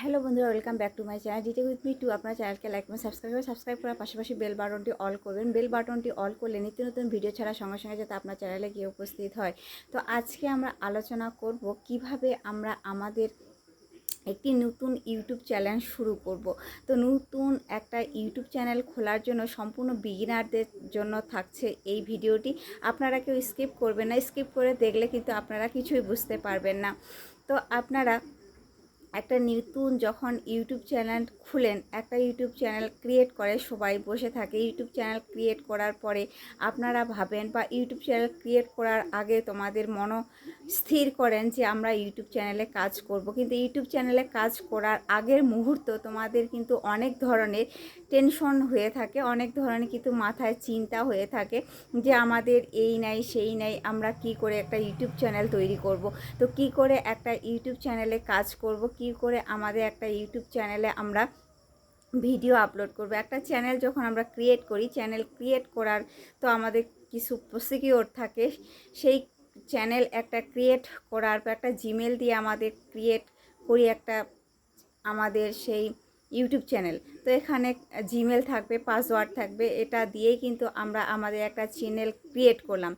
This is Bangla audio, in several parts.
হ্যালো বন্ধুরা, welcome back to my channel. ডিটে with me to আপনার চ্যানেলকে লাইক এবং সাবস্ক্রাইব করে সাবস্ক্রাইব করার পাশাপাশি বেল বাটনটি অল করবেন। বেল বাটনটি অল করলে নিত্য নতুন ভিডিও ছাড়া সঙ্গে সঙ্গে যাতে আপনার চ্যানেলে গিয়ে উপস্থিত হয়। তো আজকে আমরা আলোচনা করব কীভাবে আমরা আমাদের একটি নতুন ইউটিউব চ্যানেল শুরু করব। তো নতুন একটা ইউটিউব চ্যানেল খোলার জন্য সম্পূর্ণ বিগিনারদের জন্য থাকছে এই ভিডিওটি। আপনারা কেউ স্কিপ করবেন না। স্কিপ করে দেখলে কিন্তু আপনারা কিছুই বুঝতে পারবেন না। তো আপনারা একটা নতুন যখন ইউটিউব চ্যানেল খুলেন, একটা ইউটিউব চ্যানেল ক্রিয়েট করে, সবাই বসে থাকে। ইউটিউব চ্যানেল ক্রিয়েট করার পরে আপনারা ভাবেন বা ইউটিউব চ্যানেল ক্রিয়েট করার আগে তোমাদের মন স্থির করেন যে আমরা ইউটিউব চ্যানেলে কাজ করব। কিন্তু ইউটিউব চ্যানেলে কাজ করার আগের মুহূর্ত তোমাদের কিন্তু অনেক ধরনের টেনশন হয়ে থাকে, অনেক ধরনের কিন্তু মাথায় চিন্তা হয়ে থাকে যে আমাদের এই নাই, সেই নাই, আমরা কি করে একটা ইউটিউব চ্যানেল তৈরি করব? তো কি করে একটা ইউটিউব চ্যানেলে কাজ করব? কি করে আমাদের একটা ইউটিউব চ্যানেলে আমরা ভিডিও আপলোড করব। একটা চ্যানেল যখন আমরা ক্রিয়েট করি চ্যানেল ক্রিয়েট করার তো আমাদের কিছু প্রসিকিওর থাকে। সেই চ্যানেল একটা ক্রিয়েট করার পর একটা জিমেল দিয়ে আমাদের ক্রিয়েট করি একটা আমাদের সেই ইউটিউব চ্যানেল তো এখানে জিমেল থাকবে পাসওয়ার্ড থাকবে, এটা দিয়েই কিন্তু আমরা আমাদের একটা চ্যানেল ক্রিয়েট করলাম।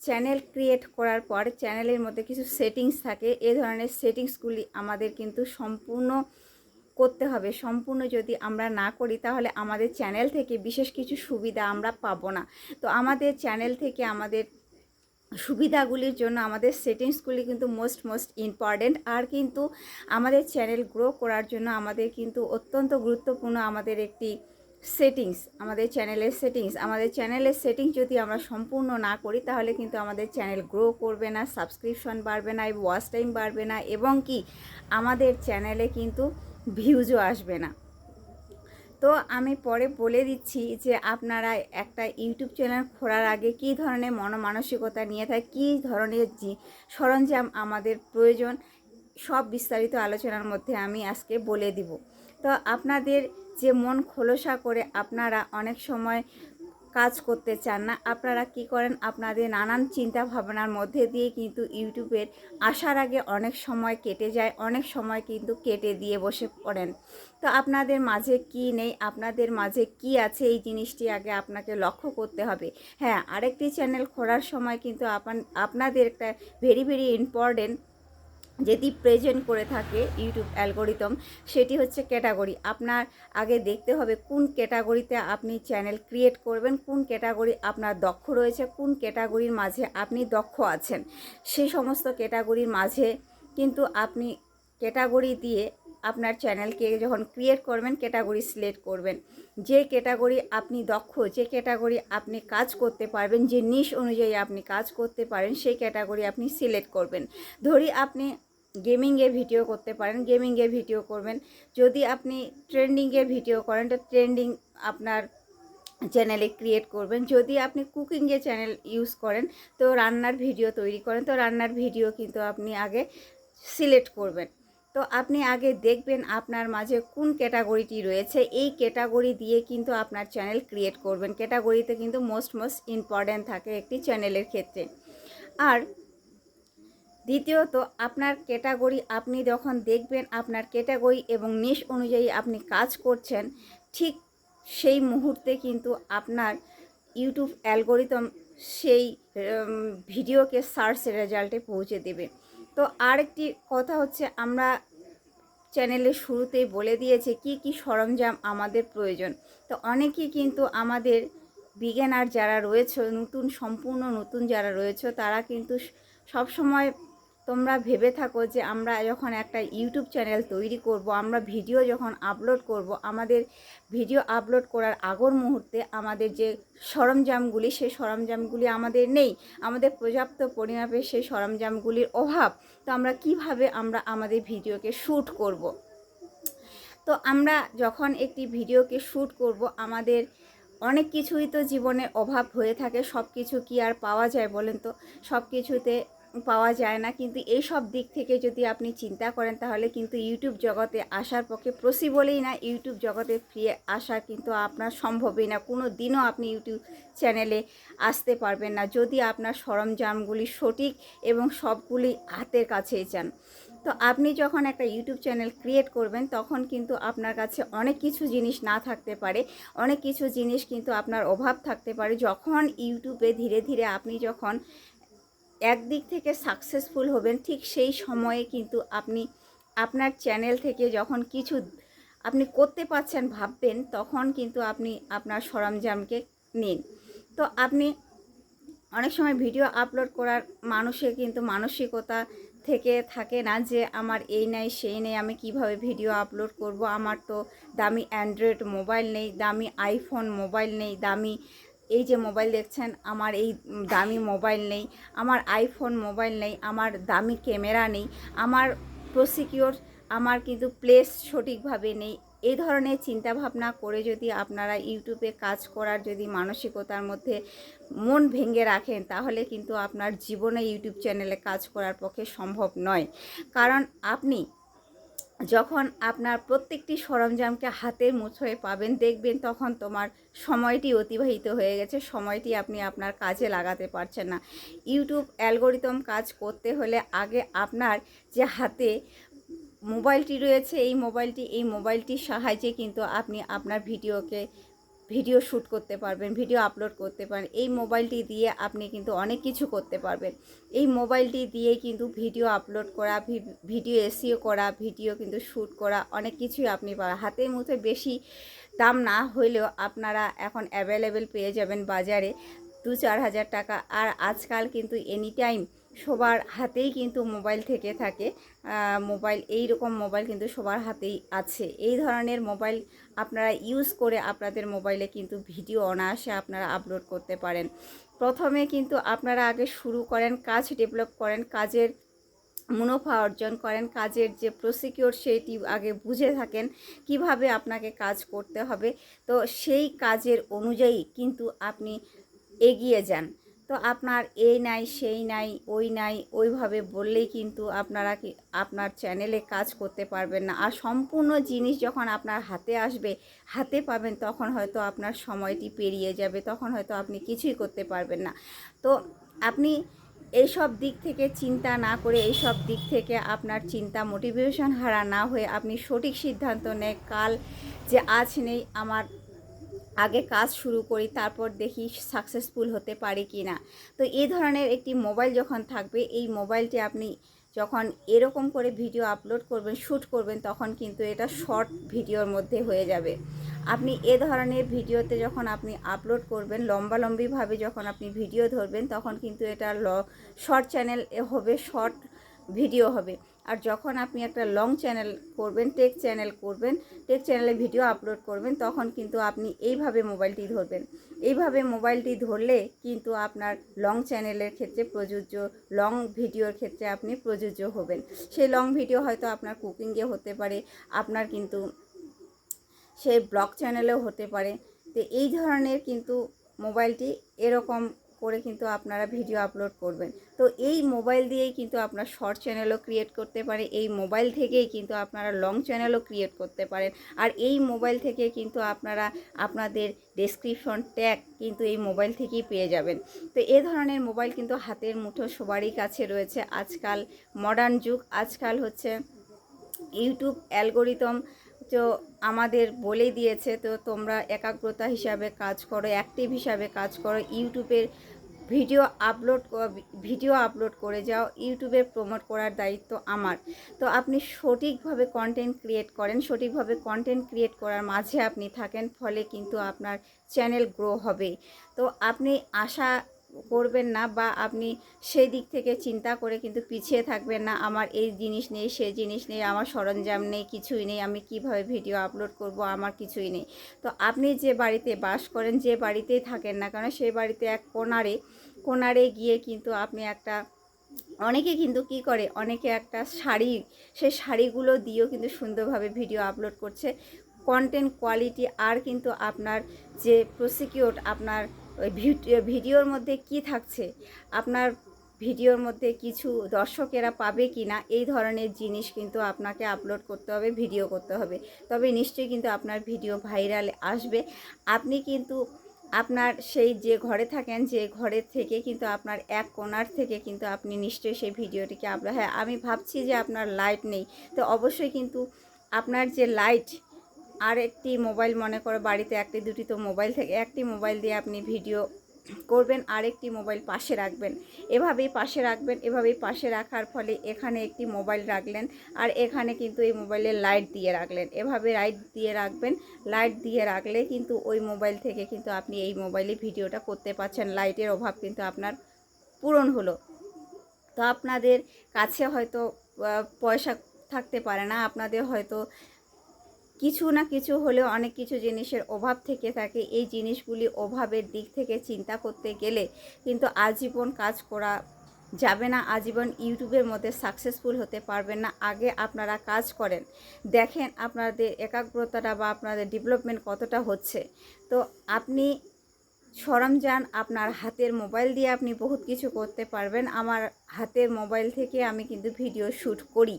চ্যানেল ক্রিয়েট করার পর চ্যানেলের মধ্যে কিছু সেটিংস থাকে, এ ধরনের সেটিংসগুলি আমাদের কিন্তু সম্পূর্ণ করতে হবে। সম্পূর্ণ যদি আমরা না করি, তাহলে আমাদের চ্যানেল থেকে বিশেষ কিছু সুবিধা আমরা পাবো না। তো আমাদের চ্যানেল থেকে আমাদের সুবিধাগুলির জন্য আমাদের সেটিংসগুলি কিন্তু মোস্ট মোস্ট ইম্পর্ট্যান্ট আর কিন্তু আমাদের চ্যানেল গ্রো করার জন্য আমাদের কিন্তু অত্যন্ত গুরুত্বপূর্ণ আমাদের একটি সেটিংস আমাদের চ্যানেলের সেটিংস আমাদের চ্যানেলের সেটিংস যদি আমরা সম্পূর্ণ না করি, তাহলে কিন্তু আমাদের চ্যানেল গ্রো করবে না সাবস্ক্রিপশন বাড়বে না ওয়াচ টাইম বাড়বে না, এবং কি? আমাদের চ্যানেলে কিন্তু ভিউজও আসবে না। তো আমি পরে বলে দিচ্ছি যে আপনারা একটা ইউটিউব চ্যানেল খোলার আগে কী ধরনের মনমানসিকতা নিয়ে থাকে, কী ধরনের সরঞ্জাম আমাদের প্রয়োজন, সব বিস্তারিত আলোচনার মধ্যে আমি আজকে বলে দিব। তো আপনাদের যে মন খোলসা করে আপনারা অনেক সময় কাজ করতে চান না, আপনারা কি করেন? আপনাদের নানান চিন্তা ভাবনার মধ্যে দিয়ে কিন্তু ইউটিউবের আসার আগে অনেক সময় কেটে যায়, অনেক সময় কিন্তু কেটে দিয়ে বসে পড়েন। তো আপনাদের মাঝে কি নেই? আপনাদের মাঝে কি আছে? এই জিনিসটি আগে আপনাকে লক্ষ্য করতে হবে। হ্যাঁ আরেকটি চ্যানেল খোলার সময় কিন্তু আপনাদের একটা ভেরি ভেরি ইম্পর্টেন্ট যেটি প্রেজেন্ট করে থাকে ইউটিউব অ্যালগোরিদম সেটি হচ্ছে ক্যাটাগরি আপনার আগে দেখতে হবে কোন ক্যাটাগরিতে আপনি চ্যানেল ক্রিয়েট করবেন, কোন ক্যাটাগরি আপনার দক্ষ রয়েছে, কোন ক্যাটাগরির মাঝে আপনি দক্ষ আছেন। সেই সমস্ত ক্যাটাগরির মাঝে কিন্তু আপনি ক্যাটাগরি দিয়ে আপনার চ্যানেলকে যখন ক্রিয়েট করবেন ক্যাটাগরি সিলেক্ট করবেন। যে ক্যাটাগরি আপনি দক্ষ, যে ক্যাটাগরি আপনি কাজ করতে পারবেন, যে নিশ অনুযায়ী আপনি কাজ করতে পারেন, সেই ক্যাটাগরি আপনি সিলেক্ট করবেন। ধরি আপনি গেমিংয়ে ভিডিও করতে পারেন, গেমিংয়ে ভিডিও করবেন। যদি আপনি ট্রেন্ডিংয়ে ভিডিও করেন, তো ট্রেন্ডিং আপনার চ্যানেলে ক্রিয়েট করবেন। যদি আপনি কুকিংয়ে চ্যানেল ইউজ করেন, তো রান্নার ভিডিও তৈরি করেন, তো রান্নার ভিডিও কিন্তু আপনি আগে সিলেক্ট করবেন। তো আপনি আগে দেখবেন আপনার মাঝে কোন ক্যাটাগরিটি রয়েছে। এই ক্যাটাগরি দিয়ে কিন্তু আপনার চ্যানেল ক্রিয়েট করবেন। ক্যাটাগরিতে কিন্তু মোস্ট মোস্ট ইম্পর্ট্যান্ট থাকে একটি চ্যানেলের ক্ষেত্রে। আর দ্বিতীয়ত, আপনার ক্যাটাগরি আপনি যখন দেখবেন আপনার ক্যাটাগরি এবং নিশ অনুযায়ী আপনি কাজ করছেন, ঠিক সেই মুহূর্তে কিন্তু আপনার ইউটিউব অ্যালগোরিদম সেই ভিডিওকে সার্চ রেজাল্টে পৌঁছে দেবে। তো আরেকটি কথা হচ্ছে, আমরা চ্যানেলের শুরুতেই বলে দিয়েছে, কি কি সরঞ্জাম আমাদের প্রয়োজন। তো অনেকেই কিন্তু আমাদের বিজ্ঞানার যারা রয়েছে, নতুন, সম্পূর্ণ নতুন যারা রয়েছে, তারা কিন্তু সব সময় তোমরা ভেবে থাকো যে আমরা যখন একটা ইউটিউব চ্যানেল তৈরি করব, আমরা ভিডিও যখন আপলোড করব, আমাদের ভিডিও আপলোড করার আগর মুহূর্তে আমাদের যে সরঞ্জামগুলি, সেই সরঞ্জামগুলি আমাদের নেই। আমাদের পর্যাপ্ত পরিমাপে সেই সরঞ্জামগুলির অভাব। তো আমরা কীভাবে আমরা আমাদের ভিডিওকে শ্যুট করব। তো আমরা যখন একটি ভিডিওকে শ্যুট করব, আমাদের অনেক কিছুই তো জীবনে অভাব হয়ে থাকে। সব কিছু কি আর পাওয়া যায় বলেন তো? সব কিছুতে পাওয়া যায় না। কিন্তু এই সব দিক থেকে যদি আপনি চিন্তা করেন, তাহলে কিন্তু ইউটিউব জগতে আসার পক্ষে পসিবলই না। ইউটিউব জগতে ফিরে আসা কিন্তু আপনার সম্ভবই না। কোনো দিনও আপনি ইউটিউব চ্যানেলে আসতে পারবেন না। যদি আপনার সরঞ্জামগুলি সঠিক এবং সবগুলি হাতের কাছেই চান তো তো আপনি যখন একটা ইউটিউব চ্যানেল ক্রিয়েট করবেন, তখন কিন্তু আপনার কাছে অনেক কিছু জিনিস না থাকতে পারে। অনেক কিছু জিনিস কিন্তু আপনার অভাব থাকতে পারে। যখন ইউটিউবে ধীরে ধীরে আপনি যখন একদিক থেকে সাকসেসফুল হবেন, ঠিক সেই সময়ে কিন্তু আপনি আপনার চ্যানেল থেকে যখন কিছু আপনি করতে পারছেন, ভাববেন, তখন কিন্তু আপনি আপনার সরঞ্জামকে নিন। তো আপনি অনেক সময় ভিডিও আপলোড করার মানুষের কিন্তু মানসিকতা থেকে থাকে না যে, আমার এই নেই, সেই নেই, আমি কীভাবে ভিডিও আপলোড করব? আমার তো দামি অ্যান্ড্রয়েড মোবাইল নেই, দামি আইফোন মোবাইল নেই, দামি এই যে মোবাইল দেখছেন, আমার এই দামি মোবাইল নেই, আমার আইফোন মোবাইল নেই, আমার দামি ক্যামেরা নেই, আমার প্রসিকিওর, আমার কিন্তু প্লেস সঠিকভাবে নেই। এই ধরনের চিন্তাভাবনা করে যদি আপনারা ইউটিউবে কাজ করার যদি মানসিকতার মধ্যে মন ভেঙে রাখেন, তাহলে কিন্তু আপনার জীবনে ইউটিউব চ্যানেলে কাজ করার পক্ষে সম্ভব নয়। কারণ আপনি যখন আপনার প্রত্যেকটি সরঞ্জামকে হাতের মুঠোয় পাবেন, দেখবেন তখন তোমার সময়টি অতিবাহিত হয়ে গেছে, সময়টি আপনি আপনার কাজে লাগাতে পারছেন না। ইউটিউব অ্যালগোরিদম কাজ করতে হলে আগে আপনার যে হাতে মোবাইলটি রয়েছে, এই মোবাইলটি, এই মোবাইলটির সাহায্যে কিন্তু আপনি আপনার ভিডিওকে ভিডিও শ্যুট করতে পারবেন, ভিডিও আপলোড করতে পারেন, এই মোবাইলটি দিয়ে আপনি কিন্তু অনেক কিছু করতে পারবেন। এই মোবাইলটি দিয়ে কিন্তু ভিডিও আপলোড করা ভিডিও এসিও করা, ভিডিও কিন্তু শ্যুট করা, অনেক কিছুই আপনি পারেন হাতের মুঠে বেশি দাম না হইলেও আপনারা এখন অ্যাভেলেবেল পেয়ে যাবেন বাজারে দু চার হাজার টাকা। আর আজকাল কিন্তু এনি টাইম সবার হাতেই কিন্তু মোবাইল থেকে থাকে। মোবাইল এই রকম মোবাইল কিন্তু সবার হাতেই আছে। এই ধরনের মোবাইল আপনারা ইউজ করে আপনাদের মোবাইলে কিন্তু ভিডিও অনায়াসে আপনারা আপলোড করতে পারেন। প্রথমে কিন্তু আপনারা আগে শুরু করেন, কাজ ডেভেলপ করেন, কাজের মুনাফা অর্জন করেন, কাজের যে প্রসিকিউর সেইটি আগে বুঝে থাকেন, কীভাবে আপনাকে কাজ করতে হবে। তো সেই কাজের অনুযায়ী কিন্তু আপনি এগিয়ে যান। তো আপনার এই নাই, সেই নাই, ওই নাই, ওইভাবে বললেই কিন্তু আপনারা কি, আপনার চ্যানেলে কাজ করতে পারবেন না। আর সম্পূর্ণ জিনিস যখন আপনার হাতে আসবে, হাতে পাবেন, তখন হয়তো আপনার সময়টি পেরিয়ে যাবে, তখন হয়তো আপনি কিছুই করতে পারবেন না। তো আপনি এইসব দিক থেকে চিন্তা না করে, এইসব দিক থেকে আপনার চিন্তা মোটিভেশন হারা না হয়ে আপনি সঠিক সিদ্ধান্ত নেয় কাল যে আজ নেই, আমার আগে কাজ শুরু করি, তারপর দেখি সাকসেসফুল হতে পারি কি না তো এই ধরনের একটি মোবাইল যখন থাকবে, এই মোবাইলটি আপনি যখন এরকম করে ভিডিও আপলোড করবেন শ্যুট করবেন, তখন কিন্তু এটা শর্ট ভিডিওর মধ্যে হয়ে যাবে। আপনি এ ধরনের ভিডিওতে যখন আপনি আপলোড করবেন লম্বালম্বিভাবে যখন আপনি ভিডিও ধরবেন, তখন কিন্তু এটা ল শর্ট চ্যানেল হবে শর্ট ভিডিও হবে। আর যখন আপনি একটা লং চ্যানেল করবেন টেক চ্যানেল করবেন টেক চ্যানেলে ভিডিও আপলোড করবেন, তখন কিন্তু আপনি এইভাবে মোবাইলটি ধরবেন। এইভাবে মোবাইলটি ধরলে কিন্তু আপনার লং চ্যানেলের ক্ষেত্রে প্রযোজ্য লং ভিডিওর ক্ষেত্রে আপনি প্রযোজ্য হবেন। সেই লং ভিডিও হয়তো আপনার কুকিংয়ে হতে পারে, আপনার কিন্তু সেই ব্লগ চ্যানেলেও হতে পারে। তো এই ধরনের কিন্তু মোবাইলটি এরকম করে কিন্তু আপনারা ভিডিও আপলোড করবেন। তো এই মোবাইল দিয়েই কিন্তু আপনার শর্ট চ্যানেলও ক্রিয়েট করতে পারে, এই মোবাইল থেকেই কিন্তু আপনারা লং চ্যানেলও ক্রিয়েট করতে পারেন। আর এই মোবাইল থেকে কিন্তু আপনারা আপনাদের ডেসক্রিপশন ট্যাগ কিন্তু এই মোবাইল থেকেই পেয়ে যাবেন। তো এ ধরনের মোবাইল কিন্তু হাতের মুঠো সবারই কাছে রয়েছে। আজকাল মডার্ন যুগ, আজকাল হচ্ছে ইউটিউব অ্যালগোরিদম তো আমাদের বলে দিয়েছে, তো তোমরা একাগ্রতা হিসাবে কাজ করো অ্যাক্টিভ হিসাবে কাজ করো। ইউটিউবের ভিডিও আপলোড ভিডিও আপলোড করে যাও। ইউটিউবে প্রমোট করার দায়িত্ব আমার। তো আপনি সঠিকভাবে কন্টেন্ট ক্রিয়েট করেন, সঠিকভাবে কন্টেন্ট ক্রিয়েট করার মাঝে আপনি থাকেন, ফলে কিন্তু আপনার চ্যানেল গ্রো হবে। তো আপনি আশা করবেন না বা আপনি সেই দিক থেকে চিন্তা করে কিন্তু পিছিয়ে থাকবেন না। আমার এই জিনিস নেই সেই জিনিস নেই, আমার সরঞ্জাম নেই, কিছুই নেই, আমি কীভাবে ভিডিও আপলোড করব, আমার কিছুই নেই। তো আপনি যে বাড়িতে বাস করেন, যে বাড়িতেই থাকেন না কেন, সেই বাড়িতে এক কোনারে কোনারে গিয়ে কিন্তু আপনি একটা, অনেকে কিন্তু কি করে, অনেকে একটা শাড়ি, সেই শাড়িগুলো দিয়েও কিন্তু সুন্দরভাবে ভিডিও আপলোড করছে। কন্টেন্ট কোয়ালিটি আর কিন্তু আপনার যে প্রসিকিউট আপনার ওই ভিডিওর মধ্যে কি থাকছে? আপনার ভিডিওর মধ্যে কিছু দর্শকেরা পাবে কি না এই ধরনের জিনিস কিন্তু আপনাকে আপলোড করতে হবে ভিডিও করতে হবে। তবে নিশ্চয়ই কিন্তু আপনার ভিডিও ভাইরাল আসবে। আপনি কিন্তু আপনার সেই যে ঘরে থাকেন, যে ঘরের থেকে কিন্তু আপনার এক কোণার থেকে কিন্তু আপনি নিশ্চয়ই সেই ভিডিওটিকে আপলোড হ্যাঁ আমি ভাবছি যে আপনার লাইট নেই। তো অবশ্যই কিন্তু আপনার যে লাইট আর একটি মোবাইল মনে করো, বাড়িতে একটি, দুটি তো মোবাইল থেকে, একটি মোবাইল দিয়ে আপনি ভিডিও করবেন, আরেকটি মোবাইল পাশে রাখবেন। এভাবেই পাশে রাখবেন, এভাবেই পাশে রাখার ফলে এখানে একটি মোবাইল রাখলেন আর এখানে কিন্তু এই মোবাইলে লাইট দিয়ে রাখলেন। এভাবে লাইট দিয়ে রাখবেন, লাইট দিয়ে রাখলে কিন্তু ওই মোবাইল থেকে কিন্তু আপনি এই মোবাইলে ভিডিওটা করতে পারছেন। লাইটের অভাব কিন্তু আপনার পূরণ হলো। তো আপনাদের কাছে হয়তো পয়সা থাকতে পারে না, আপনাদের হয়তো কিছু না কিছু হলেও অনেক কিছু জিনিসের অভাব থেকে থাকে। এই জিনিসগুলি অভাবের দিক থেকে চিন্তা করতে গেলে কিন্তু আজীবন কাজ করা যাবে না। আজীবন ইউটিউবের মধ্যে সাকসেসফুল হতে পারবেন না। আগে আপনারা কাজ করেন। দেখেন আপনাদের একাগ্রতাটা বা আপনাদের ডেভেলপমেন্ট কতটা হচ্ছে। তো আপনি সরঞ্জাম আপনার হাতের মোবাইল দিয়ে আপনি বহুত কিছু করতে পারবেন। আমার হাতের মোবাইল থেকে আমি কিন্তু ভিডিও শ্যুট করি।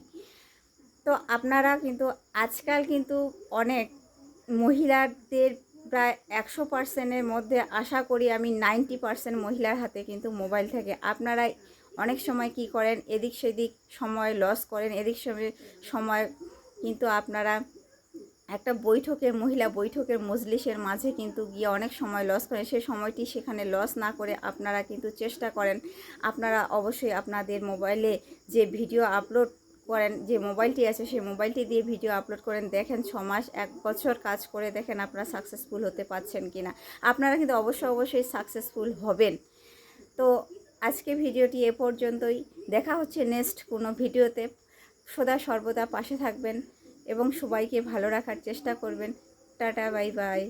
তো আপনারা কিন্তু আজকাল কিন্তু অনেক মহিলাদের প্রায় একশো পার্সেন্টের মধ্যে আশা করি আমি নাইনটি পার্সেন্ট মহিলার হাতে কিন্তু মোবাইল থাকে। আপনারা অনেক সময় কি করেন? এদিক সেদিক সময় লস করেন, এদিক সময় সময় কিন্তু আপনারা একটা বৈঠকের, মহিলা বৈঠকের মজলিসের মাঝে কিন্তু গিয়ে অনেক সময় লস করেন। সেই সময়টি সেখানে লস না করে আপনারা কিন্তু চেষ্টা করেন। আপনারা অবশ্যই আপনাদের মোবাইলে যে ভিডিও আপলোড করেন, যে মোবাইলটি আছে সেই মোবাইলটি দিয়ে ভিডিও আপলোড করেন। দেখেন, ছ মাস, এক বছর কাজ করে দেখেন আপনারা সাকসেসফুল হতে পারছেন কি না আপনারা কিন্তু অবশ্যই অবশ্যই সাকসেসফুল হবেন। তো আজকে ভিডিওটি এ পর্যন্তই। দেখা হচ্ছে নেক্সট কোনো ভিডিওতে। সদা সর্বদা পাশে থাকবেন এবং সবাইকে ভালো রাখার চেষ্টা করবেন। Tata, bye bye.